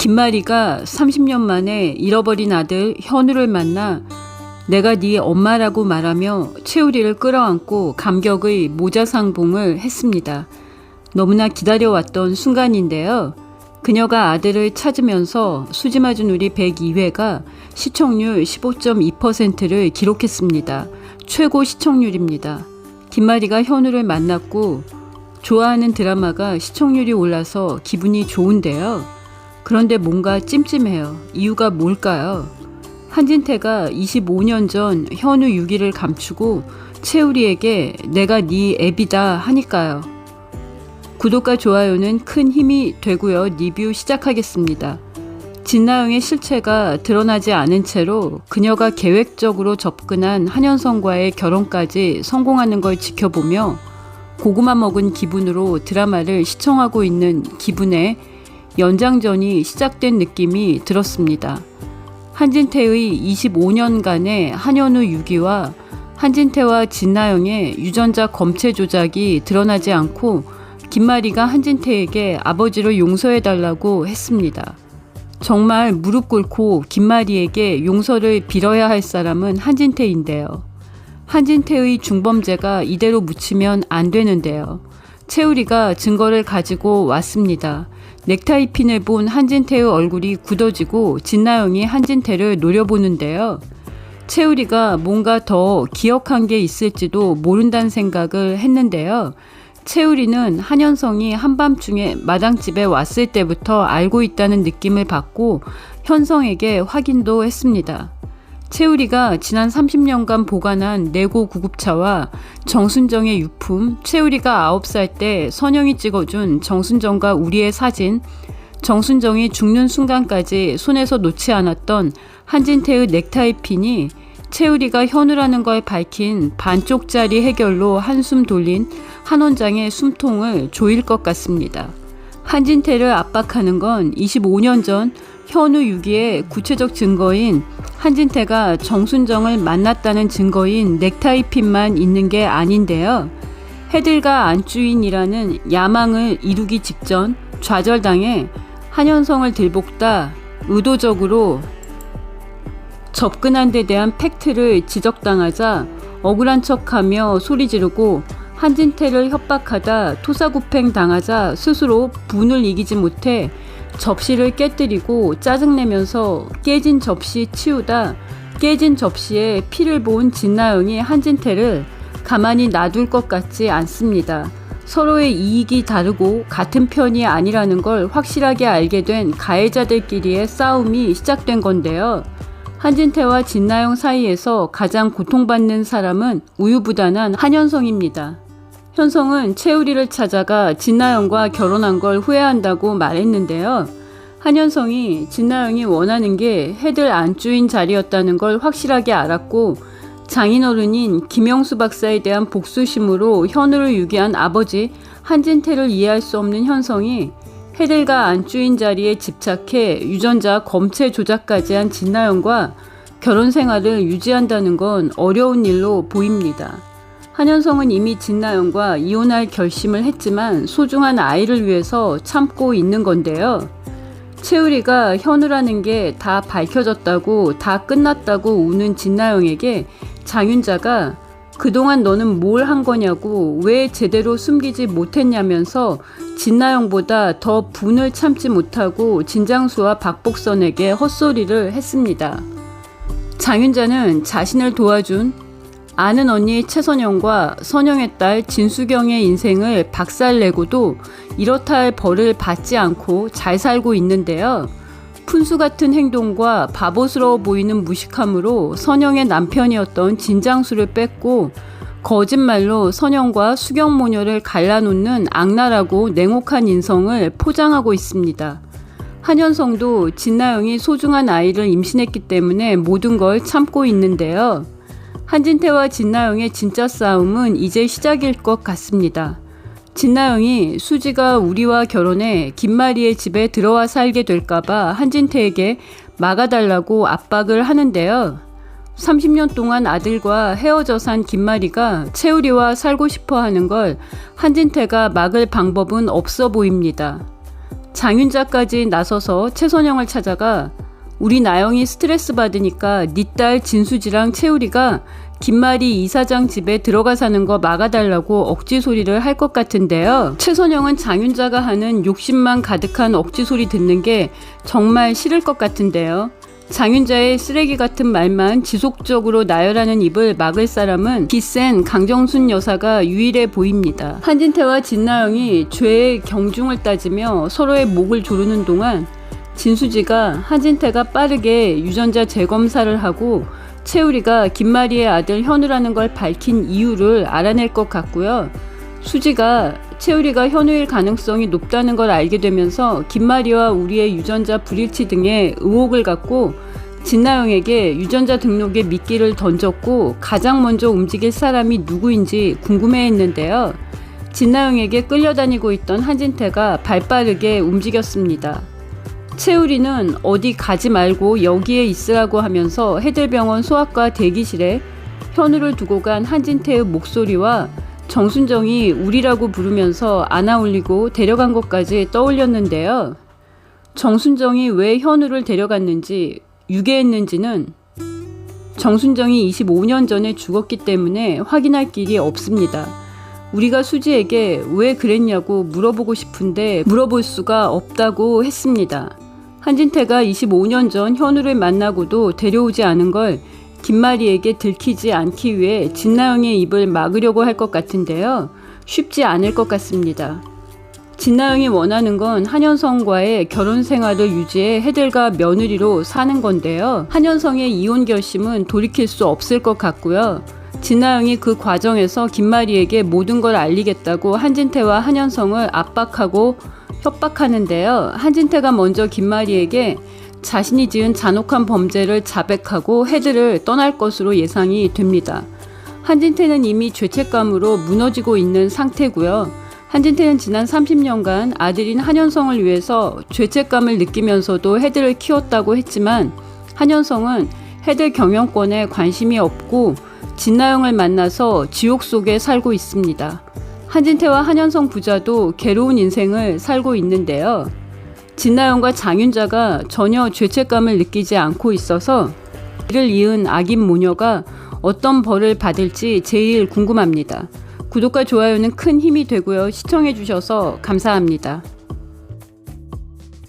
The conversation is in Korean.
김마리가 30년 만에 잃어버린 아들 현우를 만나 내가 네 엄마라고 말하며 채우리를 끌어안고 감격의 모자상봉을 했습니다. 너무나 기다려왔던 순간인데요. 그녀가 아들을 찾으면서 수지맞은 우리 102회가 시청률 15.2%를 기록했습니다. 최고 시청률입니다. 김마리가 현우를 만났고 좋아하는 드라마가 시청률이 올라서 기분이 좋은데요. 그런데 뭔가 찜찜해요. 이유가 뭘까요? 한진태가 25년 전 현우 6위를 감추고 채우리에게 내가 네 애비다 하니까요. 구독과 좋아요는 큰 힘이 되고요. 리뷰 시작하겠습니다. 진나영의 실체가 드러나지 않은 채로 그녀가 계획적으로 접근한 한현성과의 결혼까지 성공하는 걸 지켜보며 고구마 먹은 기분으로 드라마를 시청하고 있는 기분에 연장전이 시작된 느낌이 들었습니다. 한진태의 25년간의 한현우 6위와 한진태와 진나영의 유전자 검체 조작이 드러나지 않고 김마리가 한진태에게 아버지를 용서해달라고 했습니다. 정말 무릎 꿇고 김마리에게 용서를 빌어야 할 사람은 한진태인데요. 한진태의 중범죄가 이대로 묻히면 안 되는데요. 채우리가 증거를 가지고 왔습니다. 넥타이 핀을 본 한진태의 얼굴이 굳어지고 진나영이 한진태를 노려보는데요. 채우리가 뭔가 더 기억한 게 있을지도 모른다는 생각을 했는데요. 채우리는 한현성이 한밤중에 마당집에 왔을 때부터 알고 있다는 느낌을 받고 현성에게 확인도 했습니다. 채우리가 지난 30년간 보관한 내고 구급차와 정순정의 유품, 채우리가 9살 때 선영이 찍어준 정순정과 우리의 사진, 정순정이 죽는 순간까지 손에서 놓지 않았던 한진태의 넥타이 핀이 채우리가 현우라는 걸 밝힌 반쪽짜리 해결로 한숨 돌린 한 원장의 숨통을 조일 것 같습니다. 한진태를 압박하는 건 25년 전 현우 6위의 구체적 증거인 한진태가 정순정을 만났다는 증거인 넥타이 핀만 있는 게 아닌데요. 해들과 안주인이라는 야망을 이루기 직전 좌절당해 한현성을 들볶다 의도적으로 접근한 데 대한 팩트를 지적당하자 억울한 척하며 소리 지르고 한진태를 협박하다 토사구팽 당하자 스스로 분을 이기지 못해 접시를 깨뜨리고 짜증내면서 깨진 접시 치우다 깨진 접시에 피를 본 진나영이 한진태를 가만히 놔둘 것 같지 않습니다. 서로의 이익이 다르고 같은 편이 아니라는 걸 확실하게 알게 된 가해자들끼리의 싸움이 시작된 건데요. 한진태와 진나영 사이에서 가장 고통받는 사람은 우유부단한 한현성입니다. 현성은 채우리를 찾아가 진나영과 결혼한 걸 후회한다고 말했는데요. 한현성이 진나영이 원하는 게 해들 안주인 자리였다는 걸 확실하게 알았고 장인어른인 김영수 박사에 대한 복수심으로 현우를 유기한 아버지 한진태를 이해할 수 없는 현성이 해들과 안주인 자리에 집착해 유전자 검체 조작까지 한 진나영과 결혼 생활을 유지한다는 건 어려운 일로 보입니다. 한현성은 이미 진나영과 이혼할 결심을 했지만 소중한 아이를 위해서 참고 있는 건데요. 채우리가 현우라는 게 다 밝혀졌다고 다 끝났다고 우는 진나영에게 장윤자가 그동안 너는 뭘 한 거냐고 왜 제대로 숨기지 못했냐면서 진나영보다 더 분을 참지 못하고 진장수와 박복선에게 헛소리를 했습니다. 장윤자는 자신을 도와준 아는 언니 최선영과 선영의 딸 진수경의 인생을 박살내고도 이렇다 할 벌을 받지 않고 잘 살고 있는데요. 푼수 같은 행동과 바보스러워 보이는 무식함으로 선영의 남편이었던 진장수를 뺐고 거짓말로 선영과 수경 모녀를 갈라놓는 악랄하고 냉혹한 인성을 포장하고 있습니다. 한현성도 진나영이 소중한 아이를 임신했기 때문에 모든 걸 참고 있는데요. 한진태와 진나영의 진짜 싸움은 이제 시작일 것 같습니다. 진나영이 수지가 우리와 결혼해 김마리의 집에 들어와 살게 될까봐 한진태에게 막아달라고 압박을 하는데요. 30년 동안 아들과 헤어져 산 김마리가 채우리와 살고 싶어 하는 걸 한진태가 막을 방법은 없어 보입니다. 장윤자까지 나서서 최선영을 찾아가 우리 나영이 스트레스 받으니까 네 딸 진수지랑 채우리가 김말이 이사장 집에 들어가 사는 거 막아달라고 억지 소리를 할 것 같은데요. 최선영은 장윤자가 하는 욕심만 가득한 억지 소리 듣는 게 정말 싫을 것 같은데요. 장윤자의 쓰레기 같은 말만 지속적으로 나열하는 입을 막을 사람은 기센 강정순 여사가 유일해 보입니다. 한진태와 진나영이 죄의 경중을 따지며 서로의 목을 조르는 동안 진수지가 한진태가 빠르게 유전자 재검사를 하고 채우리가 김마리의 아들 현우라는 걸 밝힌 이유를 알아낼 것 같고요. 수지가 채우리가 현우일 가능성이 높다는 걸 알게 되면서 김마리와 우리의 유전자 불일치 등의 의혹을 갖고 진나영에게 유전자 등록에 미끼를 던졌고 가장 먼저 움직일 사람이 누구인지 궁금해했는데요. 진나영에게 끌려다니고 있던 한진태가 발빠르게 움직였습니다. 채우리는 어디 가지 말고 여기에 있으라고 하면서 해들병원 소아과 대기실에 현우를 두고 간 한진태의 목소리와 정순정이 우리라고 부르면서 안아 올리고 데려간 것까지 떠올렸는데요. 정순정이 왜 현우를 데려갔는지 유괴했는지는 정순정이 25년 전에 죽었기 때문에 확인할 길이 없습니다. 우리가 수지에게 왜 그랬냐고 물어보고 싶은데 물어볼 수가 없다고 했습니다. 한진태가 25년 전 현우를 만나고도 데려오지 않은 걸 김마리에게 들키지 않기 위해 진나영의 입을 막으려고 할 것 같은데요. 쉽지 않을 것 같습니다. 진나영이 원하는 건 한현성과의 결혼 생활을 유지해 해들과 며느리로 사는 건데요. 한현성의 이혼 결심은 돌이킬 수 없을 것 같고요. 진나영이 그 과정에서 김마리에게 모든 걸 알리겠다고 한진태와 한현성을 압박하고 협박하는데요. 한진태가 먼저 김마리에게 자신이 지은 잔혹한 범죄를 자백하고 헤드를 떠날 것으로 예상이 됩니다. 한진태는 이미 죄책감으로 무너지고 있는 상태고요. 한진태는 지난 30년간 아들인 한현성을 위해서 죄책감을 느끼면서도 헤드를 키웠다고 했지만 한현성은 헤드 경영권에 관심이 없고 진나영을 만나서 지옥 속에 살고 있습니다. 한진태와 한현성 부자도 괴로운 인생을 살고 있는데요. 진나영과 장윤자가 전혀 죄책감을 느끼지 않고 있어서 이를 이은 악인 모녀가 어떤 벌을 받을지 제일 궁금합니다. 구독과 좋아요는 큰 힘이 되고요. 시청해주셔서 감사합니다.